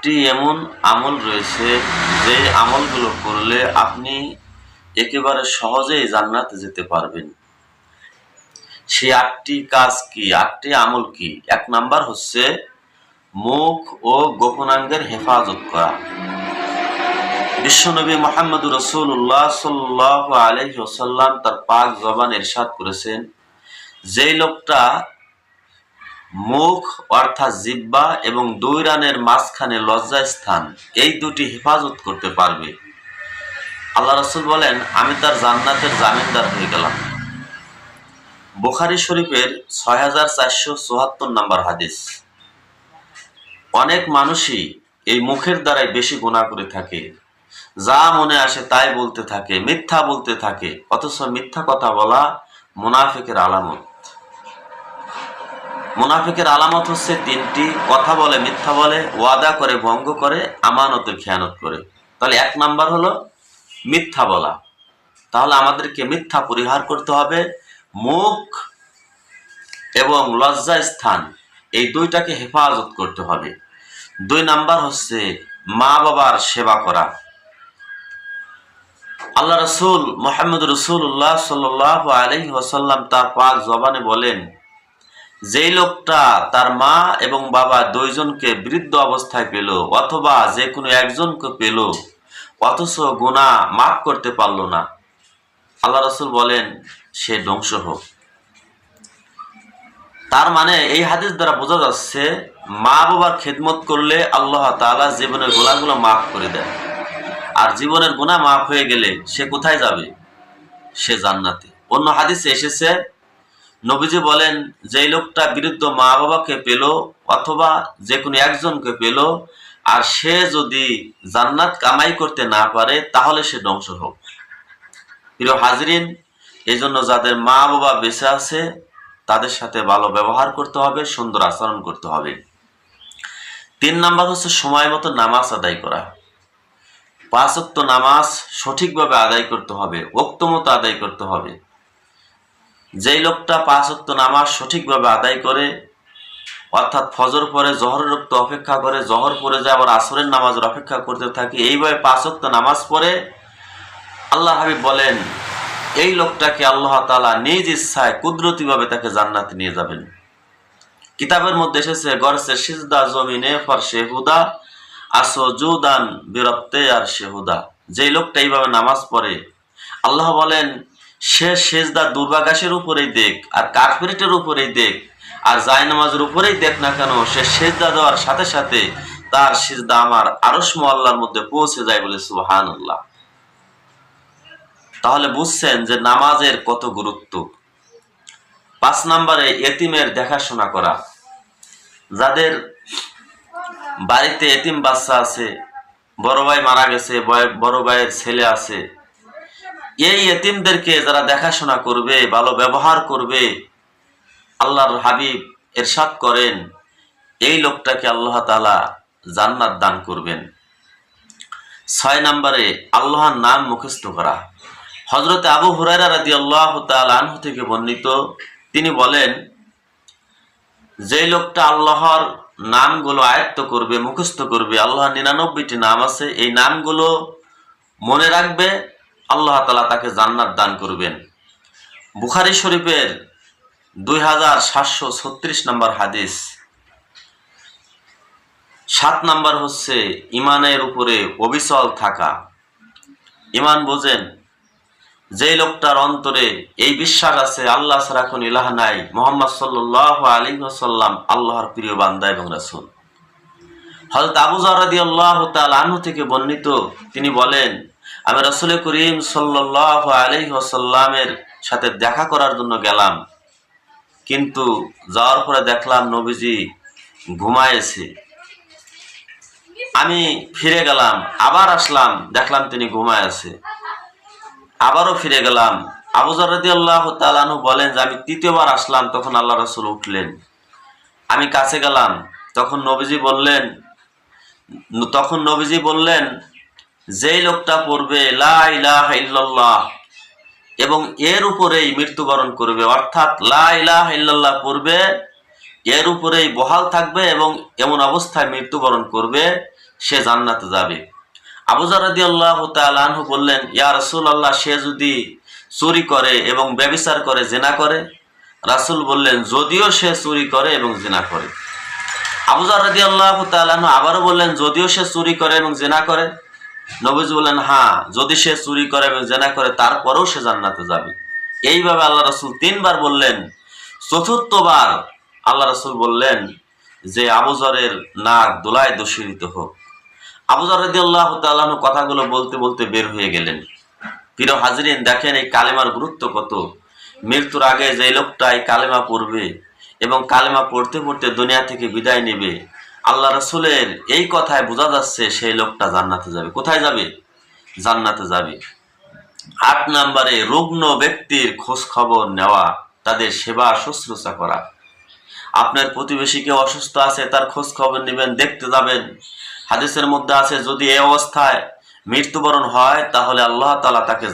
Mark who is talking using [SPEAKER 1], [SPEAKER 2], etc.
[SPEAKER 1] আটটি এমন আমল রয়েছে যে আমলগুলো করলে আপনি একেবারে সহজেই জান্নাতে যেতে পারবেন। সেই আটটি কাজ কি? আটটি আমল কি? এক নাম্বার হচ্ছে মুখ ও গোপনাঙ্গের হেফাজত করা। বিশ্বনবী মোহাম্মদ রসুল্লাহ সাল্লাহ আলহি ওসাল্লাম তার পাক জবান এরশাদ করেছেন, যেই লোকটা মুখ, অর্থাৎ জিব্বা এবং দুই রানের মাঝখানে লজ্জা স্থান এই দুটি হেফাজত করতে পারবে। আল্লাহ রসুল বলেন, আমি তার জান্নাতের জামিনদার হয়ে গেলাম। বুখারি শরীফের ছয় হাজার চারশো চুয়াত্তর নম্বর হাদিস। অনেক মানুষই এই মুখের দ্বারাই বেশি গুণা করে থাকে। যা মনে আসে তাই বলতে থাকে, মিথ্যা বলতে থাকে। অথচ মিথ্যা কথা বলা মুনাফিকের আলামত। মুনাফিকের আলামত হচ্ছে তিনটি, কথা বলে, মিথ্যা বলে, ওয়াদা করে, ভঙ্গ করে, আমানতের খেয়ানত করে। তাহলে এক নাম্বার হলো মিথ্যা বলা। তাহলে আমাদেরকে মিথ্যা পরিহার করতে হবে। মুখ এবং লজ্জা স্থান, এই দুইটাকে হেফাজত করতে হবে। দুই নাম্বার হচ্ছে মা বাবার সেবা করা। আল্লাহ রসুল মোহাম্মদ রসুল্লাহ সাল আলহি ওসাল্লাম তার পাক জবানে বলেন যেই লোকটা তার মা এবং বাবা দুইজনকে বৃদ্ধ অবস্থায় পেল অথবা যে কোনো একজনকে পেল, অথচ গুণা মাফ করতে পারল না। আল্লাহ রসুল বলেন, সে ধ্বংস হোক। তার মানে এই হাদিস দ্বারা বোঝা যাচ্ছে, মা বাবার খেদমত করলে আল্লাহ তালা জীবনের গোলাগুলো মাফ করে দেয় আর জীবনের গুণা মাফ হয়ে গেলে সে কোথায় যাবে? সে জান্নাতে। অন্য হাদিসে এসেছে নবীজি বলেন যে লোকটা বিরুদ্ধ মা বাবাকে পেল অথবা যে কোনো একজনকে পেল, আর সে যদি জান্নাত কামাই করতে না পারে, তাহলে সে ধ্বংস হোক। প্রিয় হাজরিন এই জন্য যাদের মা বাবা বেঁচে আছে, তাদের সাথে ভালো ব্যবহার করতে হবে, সুন্দর আচরণ করতে হবে। তিন নাম্বার হচ্ছে সময় মতো নামাজ আদায় করা। পাঁচক্ত নামাজ সঠিকভাবে আদায় করতে হবে ওক্ত মতো আদায় করতে হবে। যেই লোকটা পাঁচক্ত নামাজ সঠিকভাবে আদায় করে, অর্থাৎ ফজর পরে, জহরের রক্ত অপেক্ষা করে, জহর পরে যায় আবার আসরের নামাজের অপেক্ষা করতে থাকে, এইভাবে পাঁচক্ত নামাজ পড়ে আল্লাহ হাবিব বলেন, এই লোকটাকে আল্লাহ তালা নিজ ইচ্ছায় কুদরতিভাবে তাকে জান্নাতে নিয়ে যাবেন। কিতাবের মধ্যে এসেছে গরসে সিজদা জমিনে ফর শেহুদা, আসো জুদান বিরপ্তে আর শেহুদা। যেই লোকটা এইভাবে নামাজ পড়ে, আল্লাহ বলেন সে সেজদা দুর্বাকাশের উপরেই দেখ, আর কাঠপিরিটের উপরেই দেখ, আর জায় নামাজের উপরেই দেখ না কেন, সে সেজদা দেওয়ার সাথে সাথে তার সেজদা আমার আরস আল্লাহর মধ্যে পৌঁছে যায় বলে সুহান তাহলে বুঝছেন যে নামাজের কত গুরুত্ব। পাঁচ নম্বরে এতিমের দেখাশোনা করা। যাদের বাড়িতে এতিম বাচ্চা আছে, বড় ভাই মারা গেছে বড় ভাইয়ের ছেলে আছে এই এতিমদেরকে যারা দেখাশোনা করবে, ভালো ব্যবহার করবে, আল্লাহর হাবিব এরশাদ করেন, এই লোকটাকে আল্লাহ তালা জান্নাত দান করবেন। ছয় নম্বরে আল্লাহর নাম মুখস্থ করা। হজরত আবু হুরাইরা রাদি আল্লাহ আনহু থেকে বর্ণিত, তিনি বলেন যে লোকটা আল্লাহর নামগুলো আয়ত্ত করবে, মুখস্থ করবে, আল্লাহর নিরানব্বইটি নাম আছে, এই নামগুলো মনে রাখবে আল্লাহ তালা তাকে জান্নাত দান করবেন। বুখারি শরীফের দুই হাজার সাতশো ছত্রিশ নম্বর হাদিস। সাত নাম্বার হচ্ছে ইমানের উপরে অবিচল থাকা। ইমান বোঝেন যে লোকটার অন্তরে এই বিশ্বাস আছে, আল্লাহ কোন ইলাহ নাই, মোহাম্মদ সাল্লাহ আলী সাল্লাম আল্লাহর প্রিয় বান্দা এবং রাসুল। হজরত আবু জারাদি আল্লাহ আনহু থেকে বর্ণিত, তিনি বলেন আমি রসুল করিম সাল্লাহ আলী সাল্লামের সাথে দেখা করার জন্য গেলাম। কিন্তু যাওয়ার পরে দেখলাম নবীজি ঘুমায়েছে আমি ফিরে গেলাম, আবার আসলাম, দেখলাম তিনি ঘুমায় আছে। আবারও ফিরে গেলাম। আবুজার রাদি আল্লাহ তালানু বলেন যে, আমি তৃতীয়বার আসলাম, তখন আল্লাহ রসুল উঠলেন। আমি কাছে গেলাম, তখন নবীজি বললেন, তখন নবীজি বললেন যেই লোকটা পড়বে, লা ইলাহা ইল্লাল্লাহ, এবং এর উপরেই মৃত্যুবরণ করবে, অর্থাৎ লা ইলাহা ইল্লাল্লাহ পড়বে, এর উপরেই বহাল থাকবে এবং এমন অবস্থায় মৃত্যুবরণ করবে, সে জান্নাতে যাবে। আবুজার রাদি আল্লাহ তালু বললেন, ইয়া রসুল আল্লাহ সে যদি চুরি করে এবং ব্যবিচার করে, জেনা করে? রাসুল বললেন, যদিও সে চুরি করে এবং জেনা করে। আবুজার রাদি আল্লাহ তালু আবারও বললেন, যদিও সে চুরি করে এবং জেনা করে নবীজ বললেন হ্যাঁ যদি সে চুরি করে এবং জেনা করে, তারপরেও সে জান্নাতে যাবে। এইভাবে আল্লাহ রসুল তিনবার বললেন। চতুর্থবার আল্লাহ রসুল বললেন যে আবুজরের নাক দোলায় দোষীরিত হোক। আবুজর তাল্লাহ কথাগুলো বলতে বলতে বের হয়ে গেলেন। প্রিয় হাজরিন, দেখেন এই কালেমার গুরুত্ব কত। মৃত্যুর আগে যে লোকটা এই কালেমা পড়বে এবং কালেমা পড়তে পড়তে দুনিয়া থেকে বিদায় নেবে আল্লাহ রসুলের এই কথায় বোঝা যাচ্ছে সেই লোকটা জান্নাতে যাবে। কোথায় যাবে? জান্নাতে যাবে। আট নাম্বারে রুগ্ন ব্যক্তির খোঁজ খবর নেওয়া, তাদের সেবা শুশ্রূষা করা। আপনার প্রতিবেশী কেউ অসুস্থ আছে, তার খোঁজ খবর নেবেন, দেখতে যাবেন। হাদিসের মধ্যে আছে, যদি এ অবস্থায় মৃত্যুবরণ হয়, তাহলে আল্লাহ তালা তাকে